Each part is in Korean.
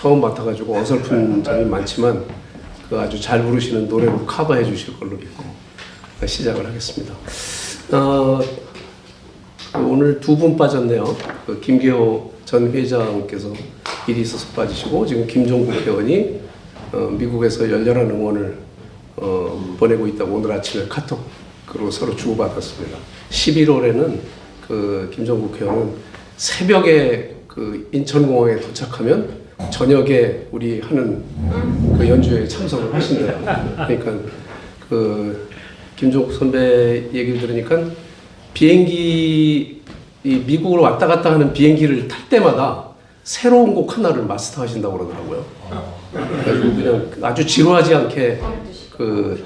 처음 맡아가지고 어설픈 점이 많지만 그 아주 잘 부르시는 노래로 커버해 주실 걸로 믿고 시작을 하겠습니다. 어, 그 오늘 두 분 빠졌네요. 그 김기호 전 회장께서 일이 있어서 빠지시고 지금 김종국 회원이 어, 미국에서 열렬한 응원을 어, 보내고 있다고 오늘 아침에 카톡으로 서로 주고받았습니다. 11월에는 그 김종국 회원은 새벽에 그 인천공항에 도착하면 저녁에 우리 하는 그 연주에 참석을 하신대요. 그러니까 그 김종국 선배 얘기를 들으니까 비행기 이 미국으로 왔다 갔다 하는 비행기를 탈 때마다 새로운 곡 하나를 마스터 하신다고 그러더라고요. 그래가지고 그냥 아주 지루하지 않게 그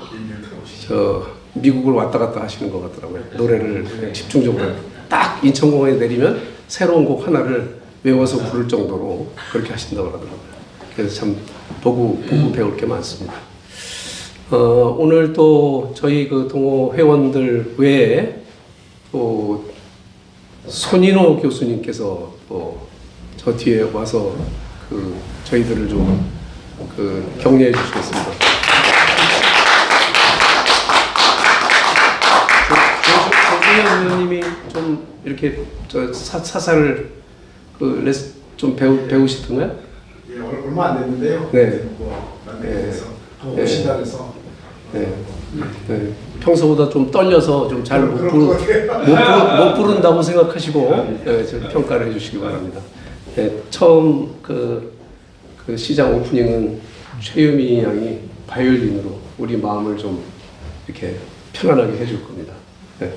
저 미국을 왔다 갔다 하시는 것 같더라고요. 노래를 집중적으로 딱 인천공항에 내리면 새로운 곡 하나를 외워서 부를 정도로 그렇게 하신다고 그러더라고요. 그래서 참 보고 보고 배울 게 많습니다. 어, 오늘 또 저희 그 동호 회원들 외에 또 손인호 교수님께서 또 저 뒤에 와서 그 저희들을 좀그 격려해 주시겠습니다. 조수현 의원님이 좀 이렇게 저 사, 사사를 그 레스 좀 배우 배우시던가요? 예, 얼- 얼마 안 됐는데요. 네. 뭐 네. 만나서 네. 오신다 그래서 네. 네. 평소보다 좀 떨려서 좀 잘 못 부르. 못, 부르, 못 부른다고 생각하시고 네, 좀 평가를 해주시기 바랍니다. 네, 처음 그, 그 시장 오프닝은 최유미 양이 바이올린으로 우리 마음을 좀 이렇게 편안하게 해줄 겁니다. 네.